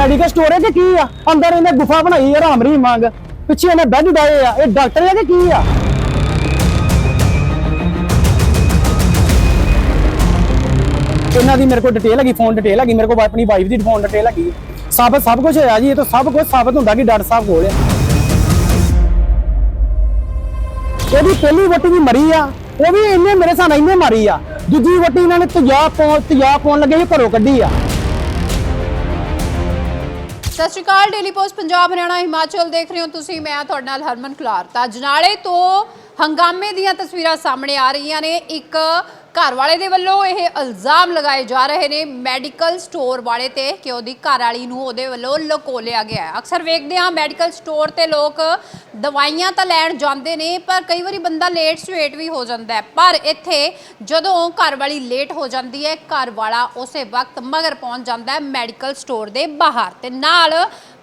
Medical store ਹੈ ਕਿ ਕੀ ਆ? ਅੰਦਰ ਇਹਨੇ ਗੁਫਾ ਬਣਾਈ ਹੈ ਰਾਮਰੀ ਮੰਗ ਪਿੱਛੇ ਇਹਨੇ ਬੈੱਡ ਡਾਏ ਆ। ਇਹ ਡਾਕਟਰ ਹੈ ਕਿ ਕੀ ਆ? ਇਹਨਾਂ ਦੀ ਮੇਰੇ ਕੋਲ ਡਿਟੇਲ ਹੈਗੀ ਫੋਨ ਡਿਟੇਲ ਹੈਗੀ, ਮੇਰੇ ਕੋਲ ਆਪਣੀ ਵਾਈਫ ਦੀ ਫੋਨ ਡਿਟੇਲ ਹੈਗੀ। ਸਾਬਤ ਸਭ ਕੁਝ ਹੋਇਆ ਜੀ, ਇਹ ਤਾਂ ਸਭ ਕੁਝ ਸਾਬਤ ਹੁੰਦਾ ਕਿ ਡਾਕਟਰ ਸਾਹਿਬ ਕੋਲ ਆ। ਇਹਦੀ ਪਹਿਲੀ ਵੋਟੀ ਵੀ ਮਰੀ ਆ। ਉਹ ਵੀ ਇੰਨੇ ਮੇਰੇ ਸਾਹ ਨਾਲ ਇੰਨੇ ਮਾਰੀ ਆ। ਦੂਜੀ ਵੋਟੀ ਇਹਨਾਂ ਨੇ ਤੇਜ਼ਾਬ ਪਾਉਣ ਤੇਜ਼ਾਬ ਪਾਉਣ ਲੱਗੇ ਘਰੋਂ ਕੱਢੀ ਆ। ਸਤਿ ਸ਼੍ਰੀ ਅਕਾਲ ਡੇਲੀ ਪੋਸਟ ਪੰਜਾਬ, ਹਰਿਆਣਾ, ਹਿਮਾਚਲ ਦੇਖ ਰਹੇ ਹੋ ਤੁਸੀਂ। ਮੈਂ ਤੁਹਾਡੇ ਨਾਲ ਹਰਮਨ ਖਲਾਰ ਤਾਂ ਜਨਾਲੇ ਤੋਂ ਹੰਗਾਮੇ ਦੀਆਂ ਤਸਵੀਰਾਂ ਸਾਹਮਣੇ ਆ ਰਹੀਆਂ ਨੇ। ਇੱਕ ਘਰ ਵਾਲੇ ਦੇ ਵੱਲੋਂ ਇਹ ਇਲਜ਼ਾਮ ਲਗਾਏ ਜਾ ਰਹੇ ਨੇ ਮੈਡੀਕਲ ਸਟੋਰ ਵਾਲੇ ਤੇ ਕਿ ਉਹਦੀ ਘਰ ਵਾਲੀ ਨੂੰ ਉਹਦੇ ਵੱਲੋਂ ਲੁਕੋ ਲਿਆ ਗਿਆ ਹੈ। ਅਕਸਰ ਵੇਖਦੇ ਹਾਂ ਮੈਡੀਕਲ ਸਟੋਰ ਤੇ ਲੋਕ ਦਵਾਈਆਂ ਤਾਂ ਲੈਣ ਜਾਂਦੇ ਨੇ, ਪਰ ਕਈ ਵਾਰੀ ਬੰਦਾ ਲੇਟ ਸਵੇਟ ਵੀ ਹੋ ਜਾਂਦਾ ਹੈ। ਪਰ ਇੱਥੇ ਜਦੋਂ ਘਰ ਵਾਲੀ ਲੇਟ ਹੋ ਜਾਂਦੀ ਹੈ ਘਰ ਵਾਲਾ ਉਸੇ ਵਕਤ ਮਗਰ ਪਹੁੰਚ ਜਾਂਦਾ ਹੈ ਮੈਡੀਕਲ ਸਟੋਰ ਦੇ ਬਾਹਰ ਤੇ ਨਾਲ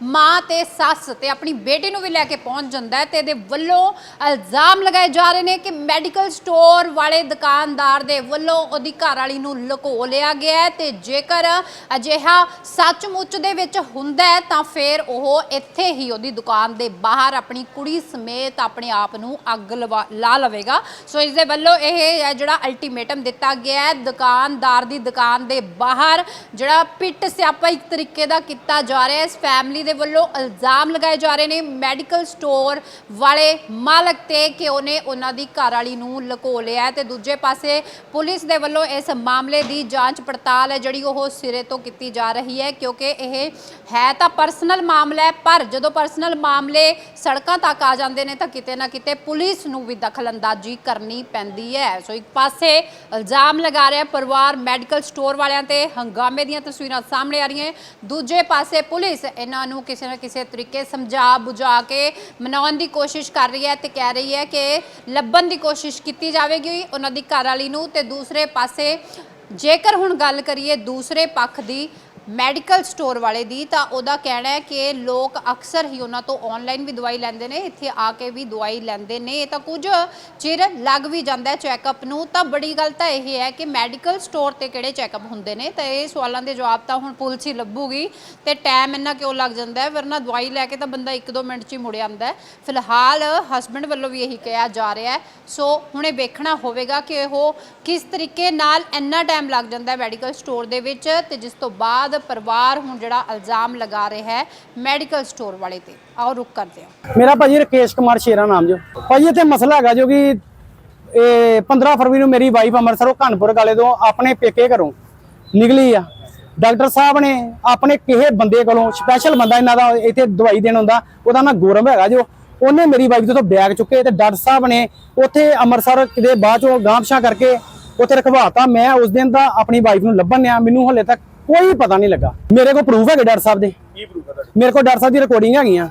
ਮਾਂ ਤੇ ਸੱਸ ਤੇ ਆਪਣੀ ਬੇਟੀ ਨੂੰ ਵੀ ਲੈ ਕੇ ਪਹੁੰਚ ਜਾਂਦਾ ਹੈ ਤੇ ਇਹਦੇ ਵੱਲੋਂ ਇਲਜ਼ਾਮ ਲਗਾਏ ਜਾ ਰਹੇ ਨੇ ਕਿ ਮੈਡੀਕਲ ਸਟੋਰ ਵਾਲੇ ਦੁਕਾਨਦਾਰ ਦੇ ਵੱਲੋਂ ਉਹਦੀ ਘਰ ਵਾਲੀ ਨੂੰ ਲੁਕੋ ਲਿਆ ਗਿਆ ਹੈ ਤੇ ਜੇਕਰ ਅਜਿਹਾ ਸੱਚਮੁੱਚ ਦੇ ਵਿੱਚ ਹੁੰਦਾ ਹੈ ਤਾਂ ਫਿਰ ਉਹ ਇੱਥੇ ਹੀ ਉਹਦੀ ਦੁਕਾਨ ਦੇ ਬਾਹਰ ਆਪਣੀ ਕੁੜੀ ਸਮੇਤ ਆਪਣੇ ਆਪ ਨੂੰ ਅੱਗ ਲਵਾ- ਲਾ ਲਵੇਗਾ। ਸੋ ਇਸ ਦੇ ਵੱਲੋਂ ਇਹ ਜਿਹੜਾ ਅਲਟੀਮੇਟਮ ਦਿੱਤਾ ਗਿਆ ਹੈ, ਦੁਕਾਨਦਾਰ ਦੀ ਦੁਕਾਨ ਦੇ ਬਾਹਰ ਜਿਹੜਾ ਪਿੱਟ ਸਿਆਪਾ ਇੱਕ ਤਰੀਕੇ ਦਾ ਕੀਤਾ ਜਾ ਰਿਹਾ ਹੈ। ਇਸ ਫੈਮਿਲੀ ਦੇ ਵੱਲੋਂ ਇਲਜ਼ਾਮ ਲਗਾਏ ਜਾ ਰਹੇ ਨੇ ਮੈਡੀਕਲ ਸਟੋਰ ਵਾਲੇ ਮਾਲਕ ਤੇ ਕਿ ਉਹਨੇ ਉਹਨਾਂ ਦੀ ਘਰ ਵਾਲੀ ਨੂੰ ਲੁਕੋ ਲਿਆ ਤੇ ਦੂਜੇ ਪਾਸੇ ਪੁਲਿਸ ਦੇ ਵੱਲੋਂ ਇਸ ਮਾਮਲੇ ਦੀ ਜਾਂਚ ਪੜਤਾਲ ਹੈ, ਜਿਹੜੀ ਉਹ ਸਿਰੇ ਤੋਂ ਕੀਤੀ ਜਾ ਰਹੀ ਹੈ, ਕਿਉਂਕਿ ਇਹ ਹੈ ਤਾਂ ਪਰਸਨਲ ਮਾਮਲਾ ਹੈ, ਪਰ ਜਦੋਂ ਪਰਸਨਲ ਮਾਮਲੇ ਸੜਕਾਂ ਤੱਕ ਆ ਜਾਂਦੇ ਨੇ ਤਾਂ ਕਿਤੇ ਨਾ ਕਿਤੇ ਪੁਲਿਸ ਨੂੰ ਵੀ ਦਖਲਅੰਦਾਜ਼ੀ ਕਰਨੀ ਪੈਂਦੀ ਹੈ। ਸੋ ਇੱਕ ਪਾਸੇ ਇਲਜ਼ਾਮ ਲਗਾ ਰਿਹਾ ਪਰਿਵਾਰ ਮੈਡੀਕਲ ਸਟੋਰ ਵਾਲਿਆਂ ਤੇ ਹੰਗਾਮੇ ਦੀਆਂ ਤਸਵੀਰਾਂ ਸਾਹਮਣੇ ਆ ਰਹੀਆਂ ਦੂਜੇ ਪਾਸੇ ਪੁਲਿਸ ਇਹਨਾਂ ਨੂੰ ਕਿਸੇ ਨਾ ਕਿਸੇ ਤਰੀਕੇ ਸਮਝਾ ਬੁਝਾ ਕੇ ਮਨਾਉਣ ਦੀ ਕੋਸ਼ਿਸ਼ ਕਰ ਰਹੀ ਹੈ ਤੇ ਕਹਿ ਰਹੀ ਹੈ ਕਿ ਲੱਭਣ ਦੀ ਕੋਸ਼ਿਸ਼ ਕੀਤੀ ਜਾਵੇਗੀ ਉਹਨਾਂ ਦੀ ਘਰ ਵਾਲੀ ਨੂੰ ਤੇ ਦੂਸਰੇ ਪਾਸੇ ਜੇਕਰ ਹੁਣ ਗੱਲ ਕਰੀਏ ਦੂਸਰੇ ਪੱਖ ਦੀ ਮੈਡੀਕਲ ਸਟੋਰ ਵਾਲੇ ਦੀ, ਤਾਂ ਉਹਦਾ ਕਹਿਣਾ ਹੈ ਕਿ ਲੋਕ ਅਕਸਰ ਹੀ ਉਹਨਾਂ ਤੋਂ ਆਨਲਾਈਨ ਵੀ ਦਵਾਈ ਲੈਂਦੇ ਨੇ, ਇੱਥੇ ਆ ਕੇ ਵੀ ਦਵਾਈ ਲੈਂਦੇ ਨੇ। ਇਹ ਤਾਂ ਕੁਝ ਚਿਰ ਲੱਗ ਵੀ ਜਾਂਦਾ ਹੈ ਚੈੱਕਅਪ ਨੂੰ। ਤਾਂ ਬੜੀ ਗੱਲ ਤਾਂ ਇਹ ਹੈ ਕਿ ਮੈਡੀਕਲ ਸਟੋਰ ਤੇ ਕਿਹੜੇ ਚੈੱਕਅਪ ਹੁੰਦੇ ਨੇ? ਤਾਂ ਇਹ ਸਵਾਲਾਂ ਦੇ ਜਵਾਬ ਤਾਂ ਹੁਣ ਪੁਲਿਸ ਹੀ ਲੱਭੂਗੀ। ਤੇ ਟਾਈਮ ਇੰਨਾ ਕਿਉਂ ਲੱਗ ਜਾਂਦਾ ਹੈ? ਵਰਨਾ ਦਵਾਈ ਲੈ ਕੇ ਤਾਂ ਬੰਦਾ 1-2 ਮਿੰਟ 'ਚ ਹੀ ਮੁੜ ਆਉਂਦਾ ਫਿਲਹਾਲ ਹਸਬੰਡ ਵੱਲੋਂ ਵੀ ਇਹੀ ਕਿਹਾ ਜਾ ਰਿਹਾ ਹੈ। ਸੋ ਹੁਣ ਇਹ ਵੇਖਣਾ ਹੋਵੇਗਾ ਕਿ ਉਹ ਕਿਸ ਤਰੀਕੇ ਨਾਲ ਇੰਨਾ ਟਾਈਮ ਲੱਗ ਜਾਂਦਾ ਹੈ ਮੈਡੀਕਲ ਸਟੋਰ ਦੇ ਵਿੱਚ। ਤੇ ਜਿਸ ਤੋਂ ਬਾਅਦ ਪਰਿਵਾਰ ਹੁਣ ਜਿਹੜਾ ਇਲਜ਼ਾਮ ਲਗਾ ਰਿਹਾ ਹੈ ਮੈਡੀਕਲ ਸਟੋਰ ਵਾਲੇ ਤੇ। ਆਓ ਰੁਕ ਕਰਦੇ ਹਾਂ। ਮੇਰਾ ਭਾਜੀ ਰਕੇਸ਼ ਕੁਮਾਰ ਸ਼ੇਰਾ ਨਾਮ ਜੋ। ਭਾਜੀ, ਇੱਥੇ ਮਸਲਾ ਹੈਗਾ ਜੋ ਕਿ, ਇਹ 15 ਫਰਵਰੀ ਨੂੰ ਮੇਰੀ ਵਾਈਫ ਅੰਮ੍ਰਿਤਸਰੋਂ ਕਾਨਪੁਰ ਕਾਲੇ ਤੋਂ ਆਪਣੇ ਪੇਕੇ ਘਰੋਂ ਨਿਕਲੀ ਆ। ਡਾਕਟਰ ਸਾਹਿਬ ਨੇ ਆਪਣੇ ਕਿਸੇ ਬੰਦੇ ਕੋਲੋਂ ਸਪੈਸ਼ਲ ਬੰਦਾ ਇਹਨਾਂ ਦਾ ਇੱਥੇ ਦਵਾਈ ਦੇਣ ਹੁੰਦਾ ਉਹਦਾ ਨਾਮ ਗੌਰਵ ਹੈਗਾ ਜੋ। ਉਹਨੇ ਮੇਰੀ ਵਾਈਫ ਤੋਂ ਬੈਗ ਚੁੱਕੇ ਤੇ ਡਾਕਟਰ ਸਾਹਿਬ ਨੇ ਉੱਥੇ ਅੰਮ੍ਰਿਤਸਰ ਕਿਤੇ ਬਾਅਦ ਚੋਂ ਗਾਂਵਸ਼ਾ ਕਰਕੇ ਉੱਥੇ ਰਖਵਾਤਾ। ਮੈਂ ਉਸ ਦਿਨ ਦਾ ਆਪਣੀ ਵਾਈਫ ਨੂੰ ਲੱਭਣ ਆ ਮੈਨੂੰ ਹਲੇ ਤੱਕ ਕੋਈ ਪਤਾ ਨਹੀਂ ਲੱਗਾ। ਮੇਰੇ ਕੋਲ ਪ੍ਰੂਫ ਹੈਗੇ ਡਾਕਟਰ ਸਾਹਿਬ ਦੇ। ਕੀ ਪ੍ਰੂਫ ਹੈ ਤੁਹਾਡੇ? ਮੇਰੇ ਕੋਲ ਡਾਕਟਰ ਸਾਹਿਬ ਦੀ ਰਿਕਾਰਡਿੰਗ ਹੈਗੀਆਂ।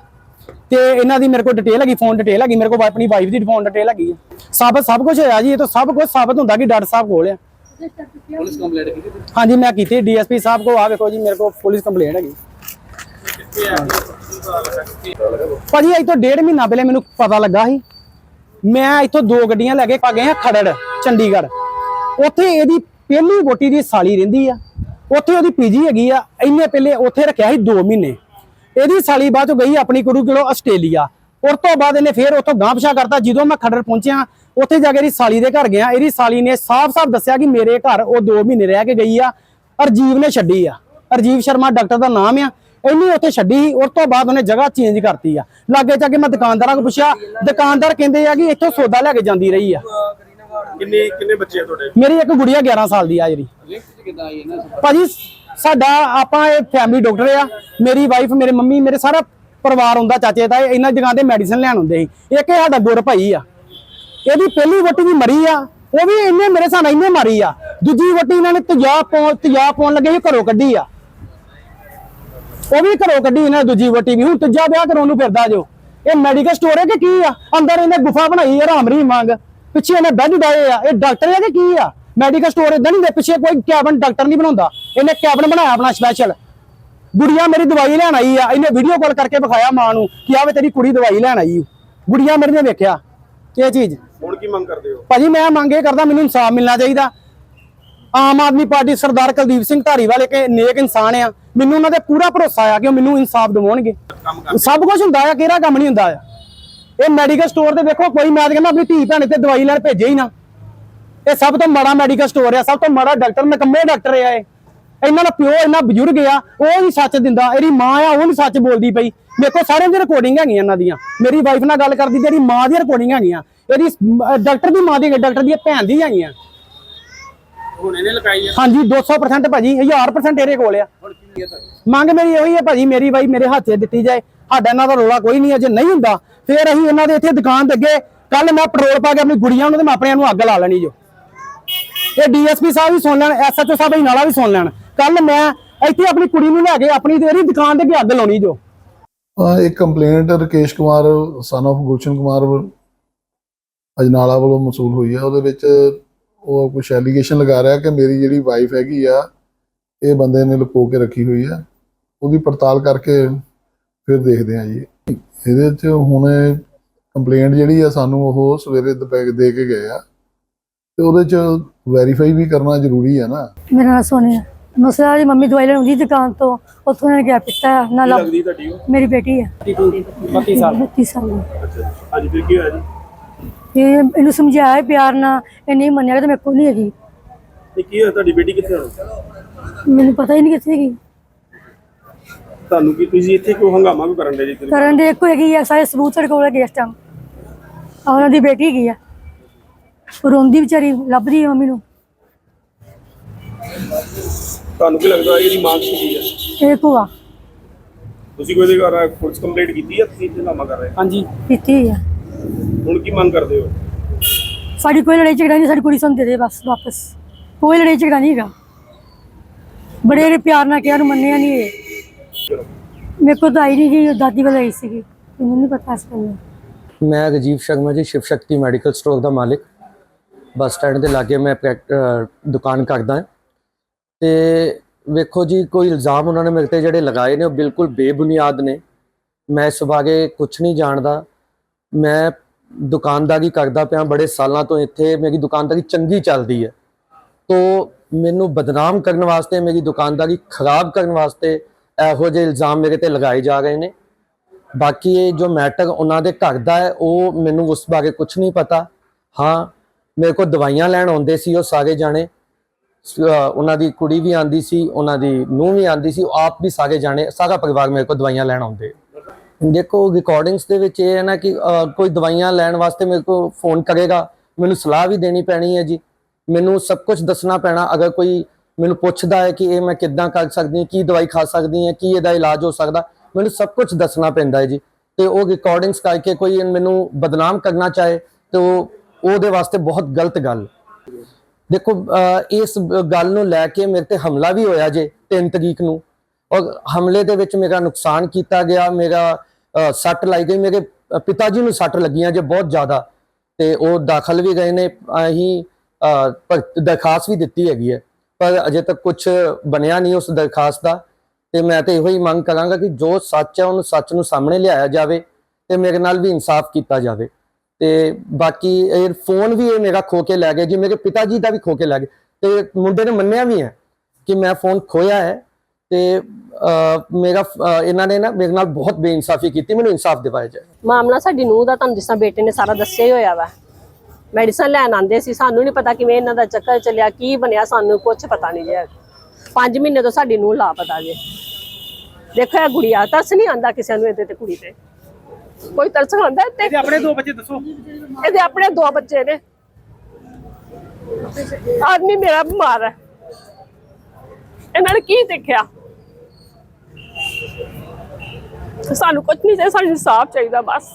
ਤੇ ਇਹਨਾਂ ਦੀ ਮੇਰੇ ਕੋਲ ਡਿਟੇਲ ਹੈਗੀ ਫੋਨ ਡਿਟੇਲ ਹੈਗੀ ਮੇਰੇ ਕੋਲ ਆਪਣੀ ਵਾਈਫ ਦੀ ਫੋਨ ਡਿਟੇਲ ਹੈਗੀ ਆ। ਸਾਬਤ ਸਭ ਕੁਝ ਹੋਇਆ ਜੀ ਇਹ ਤਾਂ ਸਭ ਕੁਝ ਸਾਬਤ ਹੁੰਦਾ ਕਿ ਡਾਕਟਰ ਸਾਹਿਬ ਕੋਲ ਆ। ਪੁਲਿਸ ਕੰਪਲੇਂਟ ਕੀਤੀ? ਹਾਂਜੀ ਮੈਂ ਕੀਤੀ ਡੀਐਸਪੀ ਸਾਹਿਬ ਕੋ ਆ ਵੇਖੋ ਜੀ ਮੇਰੇ ਕੋਲ ਪੁਲਿਸ ਕੰਪਲੇਂਟ ਹੈਗੀ। ਭਾਜੀ ਅੱਜ ਤੋਂ ਡੇਢ ਮਹੀਨਾ ਪਹਿਲੇ ਮੈਨੂੰ ਪਤਾ ਲੱਗਾ ਸੀ। ਮੈਂ ਇੱਥੋਂ ਦੋ ਗੱਡੀਆਂ ਲੈ ਕੇ ਆ ਗਏ ਆ ਖੜੜ ਚੰਡੀਗੜ੍ਹ। ਉੱਥੇ ਇਹਦੀ ਪਹਿਲੀ ਵੋਟੀ ਦੀ ਸਾਲੀ ਰਹਿੰਦੀ ਆ। ਉੱਥੇ ਉਹਦੀ ਪੀਜੀ ਹੈਗੀ ਆ, ਇੰਨੇ ਪਹਿਲੇ ਉੱਥੇ ਰੱਖਿਆ ਸੀ 2 ਮਹੀਨੇ। ਇਹਦੀ ਸਾਲੀ ਬਾਅਦ ਚੋਂ ਗਈ ਆਪਣੀ ਗੁਰੂ ਕਿਲੋ ਆਸਟ੍ਰੇਲੀਆ। ਉਸ ਤੋਂ ਬਾਅਦ ਇਹਨੇ ਫੇਰ ਉੱਥੋਂ ਗਾਂਪਸ਼ਾ ਕਰਤਾ। ਜਦੋਂ ਮੈਂ ਖੜੜ ਪਹੁੰਚਿਆ, ਉੱਥੇ ਜਾ ਕੇ ਇਹਦੀ ਸਾਲੀ ਦੇ ਘਰ ਗਿਆ। ਇਹਦੀ ਸਾਲੀ ਨੇ ਸਾਫ਼-ਸਾਫ਼ ਦੱਸਿਆ ਕਿ ਮੇਰੇ ਘਰ ਉਹ 2 ਮਹੀਨੇ ਰਹਿ ਕੇ ਗਈ ਆ। ਅਰਜੀਵ ਨੇ ਛੱਡੀ ਆ। ਅਰਜੀਵ ਸ਼ਰਮਾ ਡਾਕਟਰ ਦਾ ਨਾਮ ਆ। ਇਹਨੇ ਉੱਥੇ ਛੱਡੀ ਸੀ। ਉਸ ਤੋਂ ਬਾਅਦ ਉਹਨੇ ਜਗ੍ਹਾ ਚੇਂਜ ਕਰਤੀ ਆ। ਲਾਗੇ ਜਾ ਕੇ ਮੈਂ ਦੁਕਾਨਦਾਰਾਂ ਕੋਲ ਪੁੱਛਿਆ, ਦੁਕਾਨਦਾਰ ਕਹਿੰਦੇ ਆ ਕਿ ਇੱਥੋਂ ਸੌਦਾ ਲੈ ਕੇ ਜਾਂਦੀ ਰਹੀ ਆ। ਕਿੰਨੇ ਕਿੰਨੇ ਬੱਚੇ ਆ ਤੁਹਾਡੇ? ਮੇਰੀ ਇੱਕ ਗੁੜੀਆ 11 ਸਾਲ ਦੀ ਆ ਜਿਹੜੀ। ਲਿੰਕ ਕਿਦਾਂ ਆਈ ਇਹਨਾਂ ਭਾਜੀ, ਸਾਡਾ ਆਪਾਂ ਇਹ ਫੈਮਿਲੀ ਡਾਕਟਰ ਆ। ਮੇਰੀ ਵਾਈਫ ਮੇਰੇ ਮੰਮੀ, ਮੇਰੇ ਸਾਰਾ ਪਰਿਵਾਰ ਹੁੰਦਾ, ਚਾਚੇ, ਤਾਏ, ਇਹਨਾਂ ਜਗ੍ਹਾ ਤੇ ਮੈਡੀਸਨ ਲੈਣ ਹੁੰਦੇ ਸੀ। ਇੱਕ ਇਹ ਸਾਡਾ ਗੁਰ ਭਾਈ ਆ। ਇਹਦੀ ਪਹਿਲੀ ਵੋਟੀ ਵੀ ਮਰੀ ਆ। ਉਹ ਵੀ ਇੰਨੇ ਮੇਰੇ ਸਾਹ ਇੰਨੇ ਮਾਰੀ ਆ। ਦੂਜੀ ਵੋਟੀ ਇਹਨਾਂ ਨੇ ਤੇਜ਼ਾਬ ਪਾਉਣ ਤੇਜ਼ਾਬ ਪਾਉਣ ਲੱਗੇ ਸੀ, ਘਰੋਂ ਕੱਢੀ ਆ। ਉਹ ਵੀ ਘਰੋਂ ਕੱਢੀ ਇਹਨਾਂ ਨੇ ਦੂਜੀ ਵੋਟੀ ਵੀ। ਹੁਣ ਤੀਜਾ ਵਿਆਹ ਕਰਾਉਣ ਨੂੰ ਫਿਰਦਾ ਜੋ। ਇਹ ਮੈਡੀਕਲ ਸਟੋਰ ਹੈ ਕਿ ਕੀ ਆ? ਅੰਦਰ ਇਹਨੇ ਗੁਫਾ ਬਣਾਈ ਹੈ ਰਾਮਰੀ ਮੰਗ ਪਿੱਛੇ ਇਹਨੇ ਬੈੱਡ ਡਾਏ ਆ। ਇਹ ਡਾਕਟਰ ਹੈ ਕਿ ਕੀ ਆ? ਮੈਡੀਕਲ ਸਟੋਰ ਇਦਾਂ ਨਹੀਂ ਦੇ ਪਿੱਛੇ ਕੋਈ ਕੈਬਨ ਡਾਕਟਰ ਨਹੀਂ ਬਣਾਉਂਦਾ। ਇਹਨੇ ਕੈਬਨ ਬਣਾਇਆ ਆਪਣਾ ਸਪੈਸ਼ਲ ਗੁੜੀਆ ਮੇਰੀ ਦਵਾਈ ਲੈਣ ਆਈ ਆ। ਇਹਨੇ ਵੀਡੀਓ ਕਾਲ ਕਰਕੇ ਵਿਖਾਇਆ ਮਾਂ ਨੂੰ ਕਿ ਆਵੇ ਤੇਰੀ ਕੁੜੀ ਦਵਾਈ ਲੈਣ ਆਈ। ਗੁੜੀਆ ਮੇਰੀ ਨੇ ਵੇਖਿਆ। ਇਹ ਚੀਜ਼? ਹੁਣ ਕੀ ਮੰਗ ਕਰਦੇ ਹੋ? ਭਾਜੀ ਮੈਂ ਮੰਗ ਇਹ ਕਰਦਾ ਮੈਨੂੰ ਇਨਸਾਫ ਮਿਲਣਾ ਚਾਹੀਦਾ। ਆਮ ਆਦਮੀ ਪਾਰਟੀ ਸਰਦਾਰ ਕੁਲਦੀਪ ਸਿੰਘ ਧਾਰੀਵਾਲ ਇੱਕ ਨੇਕ ਇਨਸਾਨ ਆ। ਮੈਨੂੰ ਉਹਨਾਂ ਤੇ ਪੂਰਾ ਭਰੋਸਾ ਆ ਕਿ ਉਹ ਮੈਨੂੰ ਇਨਸਾਫ ਦਿਵਾਉਣਗੇ। ਸਭ ਕੁਝ ਹੁੰਦਾ ਆ ਕਿਹੜਾ ਕੰਮ ਨਹੀਂ ਹੁੰਦਾ ਆ। ਇਹ ਮੈਡੀਕਲ ਸਟੋਰ ਤੇ ਦੇਖੋ ਕੋਈ ਮੈਂ ਕਹਿੰਦਾ ਆਪਣੀ ਧੀ ਭੈਣ ਤੇ ਦਵਾਈ ਲੈਣ ਭੇਜੇ ਹੀ ਨਾ। ਇਹ ਸਭ ਤੋਂ ਮਾੜਾ ਮੈਡੀਕਲ ਸਟੋਰ ਆ ਸਭ ਤੋਂ ਮਾੜਾ ਡਾਕਟਰ ਨਕੰਮੇ ਡਾਕਟਰ ਆ ਇਹ। ਇਹਨਾਂ ਦਾ ਪਿਓ ਇੰਨਾ ਬਜ਼ੁਰਗ ਆ ਉਹ ਨਹੀਂ ਸੱਚ ਦਿੰਦਾ ਇਹਦੀ ਮਾਂ ਆ ਉਹ ਨਹੀਂ ਸੱਚ ਬੋਲਦੀ ਪਈ। ਮੇਰੇ ਕੋਲ ਸਾਰਿਆਂ ਦੀ ਰਿਕਾਰਡਿੰਗ ਹੈਗੀਆਂ ਇਹਨਾਂ ਦੀਆਂ। ਮੇਰੀ ਵਾਈਫ ਨਾਲ ਗੱਲ ਕਰਦੀ ਤੇ ਇਹਦੀ ਮਾਂ ਦੀਆਂ ਰਿਕਾਰਡਿੰਗ ਹੈਗੀਆਂ। ਇਹਦੀ ਡਾਕਟਰ ਦੀ ਮਾਂ ਦੀ ਡਾਕਟਰ ਦੀ ਭੈਣ ਦੀ ਹੈਗੀਆਂ। ਹੁਣ ਇਹਨੇ ਲਗਾਈ ਹੈ ਹਾਂਜੀ 200% ਭਾਜੀ 1000% ਇਹਦੇ ਕੋਲ ਆ। ਹੁਣ ਕੀ ਹੈ ਤੁਹਾਡੀ ਮੰਗ ਮੇਰੀ ਇਹੀ ਹੈ ਭਾਜੀ, ਮੇਰੀ ਬਾਈ ਮੇਰੇ ਹੱਥ ਦਿੱਤੀ ਜਾਏ। ਸਾਡਾ ਇਹਨਾਂ ਦਾ ਰੋਲਾ ਕੋਈ ਨਹੀਂ ਹੈ, ਜੇ ਨਹੀਂ ਹੁੰਦਾ, ਫੇਰ ਅਸੀਂ ਇਹਨਾਂ ਦੇ ਇੱਥੇ ਦੁਕਾਨ ਦੇ ਅੱਗੇ ਕੱਲ ਮੈਂ ਪੈਟਰੋਲ ਪਾ ਕੇ ਆਪਣੀ ਗੁੜੀਆਂ ਨੂੰ ਤੇ ਮੈਂ ਨੂੰ ਅੱਗ ਲਾ ਲੈਣੀ ਜੋ। ਇਹ ਡੀਐਸਪੀ ਸਾਹਿਬ ਵੀ ਸੁਣ ਲੈਣ, ਐਸਐਚਓ ਸਾਹਿਬ ਹੀ ਨਾਲਾ ਵੀ ਸੁਣ ਲੈਣ। ਕੱਲ ਮੈਂ ਇੱਥੇ ਆਪਣੀ ਕੁੜੀ ਨੂੰ ਲੈ ਕੇ ਆਪਣੀ ਇਹਦੀ ਦੁਕਾਨ ਦੇ ਅੱਗੇ ਅੱਗ ਲਾਉਣੀ ਜੋ। ਅਹ ਇੱਕ complaint Rakesh Kumar son of Gulshan Kumar Ajnala ਵੱਲੋਂ ਮਸੂਲ ਹੋਈ ਹੈ। ਉਹਦੇ ਵਿੱਚ ਉਹ ਕੁਝ ਐਲੀਗੇਸ਼ਨ ਲਗਾ ਰਿਹਾ ਕਿ ਮੇਰੀ ਜਿਹੜੀ ਵਾਈਫ ਹੈਗੀ ਆ ਇਹ ਬੰਦੇ ਨੇ ਲੁਕੋ ਕੇ ਰੱਖੀ ਹੋਈ ਆ। ਉਹਦੀ ਪੜਤਾਲ ਕਰਕੇ ਫਿਰ ਦੇਖਦੇ ਆ ਜੀ। ਇਹਦੇ 'ਚ ਹੁਣ ਕੰਪਲੇਂਟ ਜਿਹੜੀ ਆ ਸਾਨੂੰ ਉਹ ਸਵੇਰੇ ਦੁਪਹਿਰ ਦੇ ਕੇ ਗਏ ਆ। ਤੇ ਉਹਦੇ 'ਚ ਵੈਰੀਫਾਈ ਵੀ ਕਰਨਾ ਜ਼ਰੂਰੀ ਆ ਨਾ। ਮੇਰਾ ਨਾਮ ਸੋਨੀਆ ਮਸਲਾ ਜੀ ਮੰਮੀ ਦਵਾਈ ਲੈਣ ਆਉਂਦੀ ਦੁਕਾਨ ਤੋਂ। ਉੱਥੋਂ ਨੇ ਗਿਆ ਪੀਤਾ ਹੈ, ਨਾ ਲੱਗਦੀ ਤੁਹਾਡੀ ਉਹ? ਮੇਰੀ ਬੇਟੀ ਹੈ 32 ਸਾਲ। 32 ਸਾਲ। ਦੀ ਅੱਛਾ। ਅੱਜ ਫਿਰ ਕੀ ਹੋਇਆ ਜੀ? ਇਹ ਇਹਨੂੰ ਸਮਝਾਇਆ ਪਿਆਰ ਨਾਲ। ਇਹ ਨਹੀਂ ਮੰਨਿਆ ਕਿ ਮੇਰੇ ਕੋਲ ਨਹੀਂ ਹੈਗੀ। ਇਹ ਕੀ ਹੋਇਆ? ਤੁਹਾਡੀ ਬੇਟੀ ਕਿੱਥੇ ਹੁਣ? ਮੈਨੂੰ ਪਤਾ ਹੀ ਨਹੀਂ ਕਿੱਥੇ ਹੈਗੀ। ਤੁਹਾਨੂੰ ਕੀ ਤੁਸੀਂ ਇੱਥੇ ਕਿਉਂ ਹੰਗਾਮਾ ਕਿਉਂ ਕਰਨ ਦੇ ਜੀ ਤੁਸੀਂ? ਕਰਨ ਦੇ ਇੱਕੋ ਹੈਗੀ ਆ ਸਾਰੇ ਸਬੂਤ ਸਾਡੇ ਕੋਲ ਹੈਗੇ ਇਸ ਟਾਈਮ ਆ ਉਹਨਾਂ ਦੀ ਬੇਟੀ ਹੈਗੀ ਆ। ਉਹ ਰੋਂਦੀ ਵਿਚਾਰੀ ਲੱਭਦੀ ਹੈ ਮੰਮੀ ਨੂੰ। ਤੁਹਾਨੂੰ ਕੀ ਲੱਗਦਾ ਇਹਦੀ ਮਾਂ ਕੀ ਹੈ ਇਹ ਭੂਆ। ਤੁਸੀਂ ਕੋਈ ਇਹਦੇ ਘਰ ਪੁਲਿਸ ਕੰਪਲੇਂਟ ਕੀਤੀ ਹੈ ਤੁਸੀਂ ਇੱਥੇ ਹੰਗਾਮਾ ਕਰ ਰਹੇ ਹਾਂਜੀ। ਪੀਤੀ ਹੋਈ ਆ। ਹੁਣ ਕੀ ਮੰਗ ਕਰਦੇ ਹੋ? ਸਾਡੀ ਕੋਈ ਲੜਾਈ ਝਗੜਾ ਨਹੀਂ ਸਾਡੀ ਕੁੜੀ ਸਾਨੂੰ ਦੇ ਦੇ ਬਸ ਵਾਪਸ। ਕੋਈ ਲੜਾਈ ਝਗੜਾ ਨਹੀਂ ਹੈਗਾ। ਬੜੇ ਇਹਨੇ ਪਿਆਰ ਨਾਲ ਕਿਹਾ ਨੂੰ ਮੰਨਿਆ ਨਹੀਂ ਇਹ। ਮੇਰੇ ਕੋਲ ਤਾਂ ਆਈ ਨਹੀਂ ਗਈ ਦਾਦੀ ਵੱਲ ਆਈ ਸੀਗੀ। ਮੈਨੂੰ ਪਤਾ ਇਸ ਗੱਲ ਦਾ ਮੈਂ ਰਾਜੀਵ ਸ਼ਰਮਾ ਜੀ, ਸ਼ਿਵ ਸ਼ਕਤੀ ਮੈਡੀਕਲ ਸਟੋਰ ਦਾ ਮਾਲਿਕ। ਬੱਸ ਸਟੈਂਡ ਦੇ ਲਾਗੇ ਮੈਂ ਦੁਕਾਨ ਕਰਦਾ ਤੇ ਵੇਖੋ ਜੀ, ਕੋਈ ਇਲਜ਼ਾਮ ਉਹਨਾਂ ਨੇ ਮੇਰੇ ਤੇ ਜਿਹੜੇ ਲਗਾਏ ਨੇ, ਉਹ ਬਿਲਕੁਲ ਬੇਬੁਨਿਆਦ ਨੇ। ਮੈਂ ਇਸ ਬਾਰੇ ਕੁਝ ਨਹੀਂ ਜਾਣਦਾ। ਮੈਂ ਦੁਕਾਨਦਾਰੀ ਕਰਦਾ ਪਿਆ ਬੜੇ ਸਾਲਾਂ ਤੋਂ ਇੱਥੇ। ਮੇਰੀ ਦੁਕਾਨਦਾਰੀ ਚੰਗੀ ਚੱਲਦੀ ਹੈ। ਤੋ ਮੈਨੂੰ ਬਦਨਾਮ ਕਰਨ ਵਾਸਤੇ, ਮੇਰੀ ਦੁਕਾਨਦਾਰੀ ਖਰਾਬ ਕਰਨ ਵਾਸਤੇ ਇਹੋ ਜਿਹੇ ਇਲਜ਼ਾਮ ਮੇਰੇ ਤੇ ਲਗਾਏ ਜਾ ਰਹੇ ਨੇ। ਬਾਕੀ ਇਹ ਜੋ ਮੈਟਰ ਉਹਨਾਂ ਦੇ ਘਰ ਦਾ ਹੈ, ਉਹ ਮੈਨੂੰ ਉਸ ਬਾਰੇ ਕੁਝ ਨਹੀਂ ਪਤਾ। ਹਾਂ, ਮੇਰੇ ਕੋਲ ਦਵਾਈਆਂ ਲੈਣ ਆਉਂਦੇ ਸੀ ਉਹ ਸਾਰੇ ਜਾਣੇ। ਉਹਨਾਂ ਦੀ ਕੁੜੀ ਵੀ ਆਂਦੀ ਸੀ, ਉਹਨਾਂ ਦੀ ਨੂੰਹ ਵੀ ਆਂਦੀ ਸੀ, ਉਹ ਆਪ ਵੀ ਸਾਰੇ ਜਾਣੇ, ਸਾਰਾ ਪਰਿਵਾਰ ਮੇਰੇ ਕੋਲ ਦਵਾਈਆਂ ਲੈਣ ਆਉਂਦੇ। ਦੇਖੋ ਰਿਕਾਰਡਿੰਗਸ ਦੇ ਵਿੱਚ ਇਹ ਹੈ ਨਾ ਕਿ ਕੋਈ ਦਵਾਈਆਂ ਲੈਣ ਵਾਸਤੇ ਮੇਰੇ ਕੋਲ ਫੋਨ ਕਰੇਗਾ, ਮੈਨੂੰ ਸਲਾਹ ਵੀ ਦੇਣੀ ਪੈਣੀ ਹੈ ਜੀ। ਮੈਨੂੰ ਸਭ ਕੁਝ ਦੱਸਣਾ ਪੈਣਾ। ਅਗਰ ਕੋਈ ਮੈਨੂੰ ਪੁੱਛਦਾ ਹੈ ਕਿ ਇਹ ਮੈਂ ਕਿੱਦਾਂ ਕਰ ਸਕਦੀ ਹਾਂ, ਕੀ ਦਵਾਈ ਖਾ ਸਕਦੀ ਹਾਂ, ਕੀ ਇਹਦਾ ਇਲਾਜ ਹੋ ਸਕਦਾ, ਮੈਨੂੰ ਸਭ ਕੁਝ ਦੱਸਣਾ ਪੈਂਦਾ ਹੈ ਜੀ। ਤੇ ਉਹ ਰਿਕਾਰਡਿੰਗਸ ਕਰਕੇ ਕੋਈ ਮੈਨੂੰ ਬਦਨਾਮ ਕਰਨਾ ਚਾਹੇ, ਤੇ ਉਹ, ਉਹਦੇ ਵਾਸਤੇ ਬਹੁਤ ਗਲਤ ਗੱਲ। ਦੇਖੋ ਇਸ ਗੱਲ ਨੂੰ ਲੈ ਕੇ ਮੇਰੇ ਤੇ ਹਮਲਾ ਵੀ ਹੋਇਆ ਜੇ 3 ਤਰੀਕ ਨੂੰ। ਔਰ ਹਮਲੇ ਦੇ ਵਿੱਚ ਮੇਰਾ ਨੁਕਸਾਨ ਕੀਤਾ ਗਿਆ, ਮੇਰਾ ਸੱਟ ਲਾਈ ਗਈ। ਮੇਰੇ ਪਿਤਾ ਜੀ ਨੂੰ ਸੱਟ ਲੱਗੀਆਂ ਜੇ ਬਹੁਤ ਜ਼ਿਆਦਾ। ਤੇ ਉਹ ਦਾਖਲ ਵੀ ਗਏ ਨੇ। ਅਸੀਂ ਦਰਖਾਸਤ ਵੀ ਦਿੱਤੀ ਹੈਗੀ ਹੈ। ਪਰ ਅਜੇ ਤੱਕ ਕੁਝ ਬਣਿਆ ਨਹੀਂ ਉਸ ਦਰਖਾਸਤ ਦਾ। ਤੇ ਮੈਂ ਤੇ ਇਹੋ ਹੀ ਮੰਗ ਕਰਾਂਗਾ ਕਿ ਜੋ ਸੱਚ ਹੈ, ਉਹਨੂੰ ਸੱਚ ਨੂੰ ਸਾਹਮਣੇ ਲਿਆਇਆ ਜਾਵੇ ਤੇ ਮੇਰੇ ਨਾਲ ਵੀ ਇਨਸਾਫ ਕੀਤਾ ਜਾਵੇ। ਤੇ ਬਾਕੀ ਇਹ ਫੋਨ ਵੀ ਇਹ ਮੇਰਾ ਖੋ ਕੇ ਲੈ ਗਏ, ਜੀ ਮੇਰੇ ਪਿਤਾ ਜੀ ਦਾ ਵੀ ਖੋ ਕੇ ਲੈ ਗਏ। ਤੇ ਮੁੰਡੇ ਨੇ ਮੰਨਿਆ ਵੀ ਹੈ ਕਿ ਮੈਂ ਫੋਨ ਖੋਇਆ ਹੈ ਤੇ ਮੇਰਾ ਇਹਨਾਂ ਨੇ ਨਾ ਮੇਰੇ ਨਾਲ ਬਹੁਤ ਬੇਇਨਸਾਫੀ ਕੀਤੀ, ਮੈਨੂੰ ਇਨਸਾਫ ਦਿਵਾਇਆ ਜਾਏ। ਮਾਮਲਾ ਸਾਡੀ ਨੂੰਹ ਦਾ, ਤੁਹਾਨੂੰ ਜਿਸ ਤਰ੍ਹਾਂ ਬੇਟੇ ਨੇ ਸਾਰਾ ਦੱਸਿਆ ਹੀ ਹੋਇਆ ਵਾ। ਮੈਡੀਸਨ ਲੈਣ ਆਂਦੇ ਸੀ ਸਾਨੂੰ ਨਹੀਂ ਪਤਾ ਕਿਵੇਂ ਇਹਨਾਂ ਦਾ ਚੱਕਰ ਚੱਲਿਆ ਕੀ ਬਣਿਆ ਸਾਨੂੰ ਕੁਝ ਪਤਾ ਨਹੀਂ ਜੇ 5 ਮਹੀਨੇ ਤੋਂ ਸਾਡੀ ਨੂੰਹ ਲਾਪਤਾ ਜੇ। ਦੇਖੋ ਇਹ ਗੁੜੀਆ ਤਰਸ ਨਹੀਂ ਆਂਦਾ ਕਿਸੇ ਨੂੰ ਇਹਦੇ ਤੇ ਕੁੜੀ ਤੇ। ਕੋਈ ਤਰਸ ਆਂਦਾ ਤੇ ਆਪਣੇ ਦੋ ਬੱਚੇ ਦੱਸੋ। ਇਹਦੇ ਆਪਣੇ ਦੋ ਬੱਚੇ ਨੇ। ਆਦਮੀ ਮੇਰਾ ਬਿਮਾਰ ਹੈ। ਇਹਨਾਂ ਨੇ ਕੀ ਦੇਖਿਆ? ਸਾਨੂੰ ਕੁਝ ਨਹੀਂ ਚਾਹੀਦਾ ਸਾਨੂੰ ਇਨਸਾਫ ਚਾਹੀਦਾ ਬਸ।